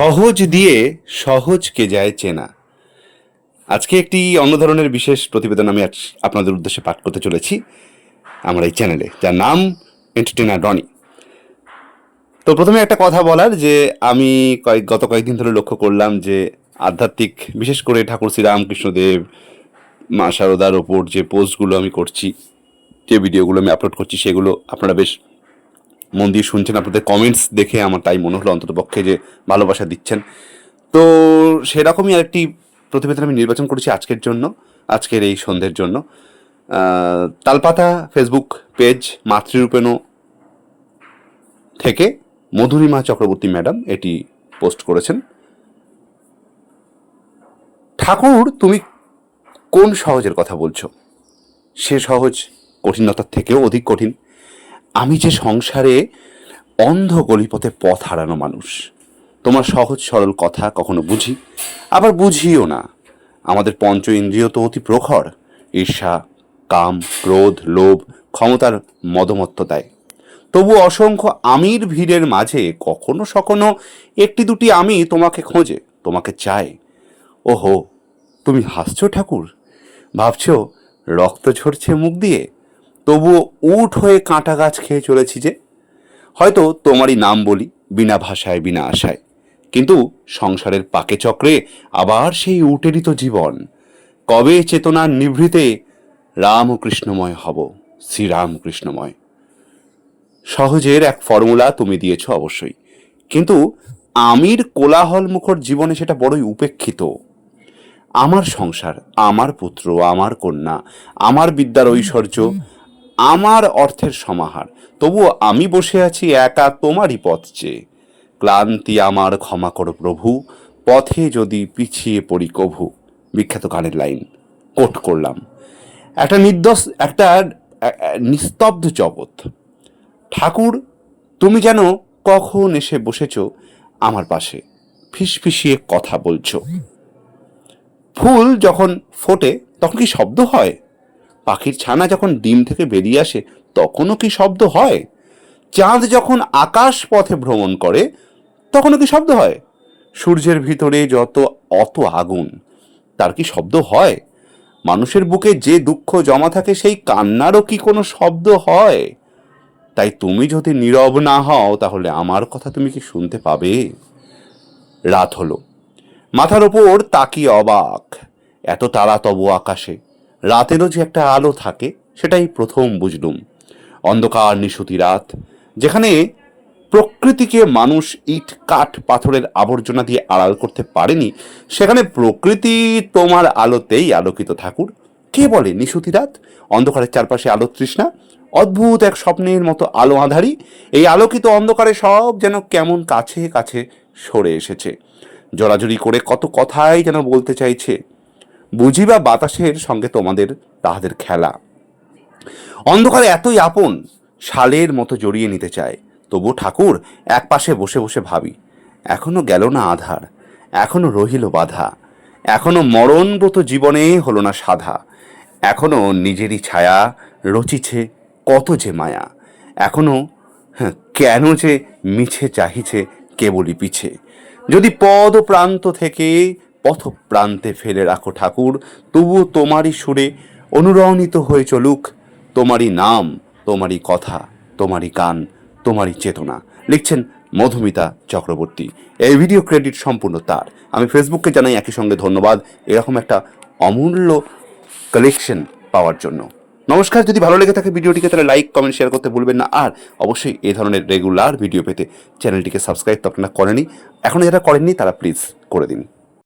সহজ দিয়ে সহজকে যায় চেনা। আজকে একটি অন্য ধরনের বিশেষ প্রতিবেদন আমি আপনাদের উদ্দেশ্যে পাঠ করতে চলেছি আমার এই চ্যানেলে, যার নাম এন্টারটেনার রনি তো প্রথমে একটা কথা বলার যে আমি কয়েক, গত কয়েকদিন ধরে লক্ষ্য করলাম যে আধ্যাত্মিক, বিশেষ করে ঠাকুর শ্রীরামকৃষ্ণদেব মা শারদার ওপর যে পোস্টগুলো আমি করছি, যে ভিডিওগুলো আমি আপলোড করছি, সেগুলো আপনারা বেশ মন দিয়ে শুনছেন, আপনাদের কমেন্টস দেখে আমার তাই মনে হলো অন্তত পক্ষে যে ভালোবাসা দিচ্ছেন। তো সেরকমই আরেকটি প্রতিবেদন আমি নির্বাচন করেছি আজকের জন্য, আজকের এই সন্ধ্যের জন্য। তালপাতা ফেসবুক পেজ মাতৃরূপেণ থেকে মধুরিমা চক্রবর্তী ম্যাডাম এটি পোস্ট করেছেন। ঠাকুর, তুমি কোন সহজের কথা বলছো? সে সহজ কঠিনতার থেকেও অধিক কঠিন। আমি যে সংসারে অন্ধ গলিপথে পথ হারানো মানুষ, তোমার সহজ সরল কথা কখনো বুঝি? আবার বুঝিও না। আমাদের পঞ্চ ইন্দ্রিয় তো অতি প্রখর। ঈর্ষা, কাম, ক্রোধ, লোভ, ক্ষমতার মদমত্ততায়। তবু অসংখ্য আমির ভিড়ের মাঝে কখনো সখনো একটি দুটি আমি তোমাকে খোঁজে, তোমাকে চায়। ওহো, তুমি হাসছো ঠাকুর? ভাবছ রক্ত ঝরছে মুখ দিয়ে? তবুও উঠ হয়ে কাঁটা গাছ খেয়ে চলেছি যে। হয়তো তোমারই নাম বলি, বিনা ভাষায়, বিনা আশায়। কিন্তু সংসারের পাকে চক্রে আবার সেই উটেরই তো জীবন। কবে চেতনার নিভৃতে রামকৃষ্ণময় হব, শ্রীরামকৃষ্ণময়। সহজের এক ফর্মুলা তুমি দিয়েছ অবশ্যই। কিন্তু আমির কোলাহল মুখর জীবনে সেটা বড়ই উপেক্ষিত। আমার সংসার, আমার পুত্র, আমার কন্যা, আমার বিদ্যার ঐশ্বর্য আমার অর্থের সমাহার। তবুও আমি বসে আছি একা তোমারই পথ চেয়ে। ক্লান্তি আমার ক্ষমা করো প্রভু, পথে যদি পিছিয়ে পড়ি কভু। বিখ্যাত গানের লাইন, কোট করলাম। একটা নির্দোষ, একটা নিস্তব্ধ জগৎ। ঠাকুর, তুমি যেন কখন এসে বসেছ আমার পাশে, ফিসফিসিয়ে কথা বলছো। ফুল যখন ফোটে, তখন কি শব্দ হয়? পাখির ছানা যখন ডিম থেকে বেরিয়ে আসে, তখনও কি শব্দ হয়? চাঁদ যখন আকাশ পথে ভ্রমণ করে, তখনও কি শব্দ হয়? সূর্যের ভিতরে যত অত আগুন, তার কি শব্দ হয়? মানুষের বুকে যে দুঃখ জমা থাকে, সেই কান্নারও কি কোনো শব্দ হয়? তাই তুমি যদি নীরব না হও, তাহলে আমার কথা তুমি কি শুনতে পাবে? রাত হলো। মাথার ওপর তাকিয়ে অবাক। এত তারা তব আকাশে। রাতেরও যে একটা আলো থাকে, সেটাই প্রথম বুঝলুম। অন্ধকার নিশুতি রাত, যেখানে প্রকৃতিকে মানুষ ইট, কাঠ, পাথরের আবর্জনা দিয়ে আড়াল করতে পারেনি, সেখানে প্রকৃতি তোমার আলোতেই আলোকিত ঠাকুর। কে বলে নিশুতি রাত? অন্ধকারের চারপাশে আলো তৃষ্ণা। অদ্ভুত এক স্বপ্নের মতো আলো আধারি। এই আলোকিত অন্ধকারে সব যেন কেমন কাছে কাছে সরে এসেছে। জড়াজড়ি করে কত কথাই যেন বলতে চাইছে। বুঝি বা বাতাসের সঙ্গে তোমাদের তাহাদের খেলা। অন্ধকারে এতই আপন শালের মতো জড়িয়ে নিতে চায়। তবু ঠাকুর এক পাশে বসে বসে ভাবি এখনও গেল না আধার এখনও রহিল বাধা এখনও মরণব্রত জীবনে হলো না সাধা এখনও নিজেরই ছায়া রচিছে কত যে মায়া এখনও হ্যাঁ, কেন যে মিছে চাহিছে কেবলই পিছে। যদি পদ প্রান্ত থেকে পথ প্রান্তে ফেলে রাখো ঠাকুর তবু তোমারই সুরে অনুরণিত হয়ে চলুক। তোমারই নাম, তোমারই কথা, তোমারই গান, তোমারই চেতনা। লিখছেন মধুমিতা চক্রবর্তী। এই ভিডিও ক্রেডিট সম্পূর্ণ তার। আমি ফেসবুককে জানাই একই সঙ্গে ধন্যবাদ। এরকম একটা অমূল্য কালেকশন পাওয়ার জন্য। নমস্কার, যদি ভালো লেগে থাকে ভিডিওটিকে তাহলে লাইক কমেন্ট শেয়ার করতে ভুলবেন না। আর অবশ্যই এই ধরনের রেগুলার ভিডিও পেতে চ্যানেলটিকে সাবস্ক্রাইব তো আপনারা করেনি। এখনও যারা করেননি, তারা প্লিজ করে দিন।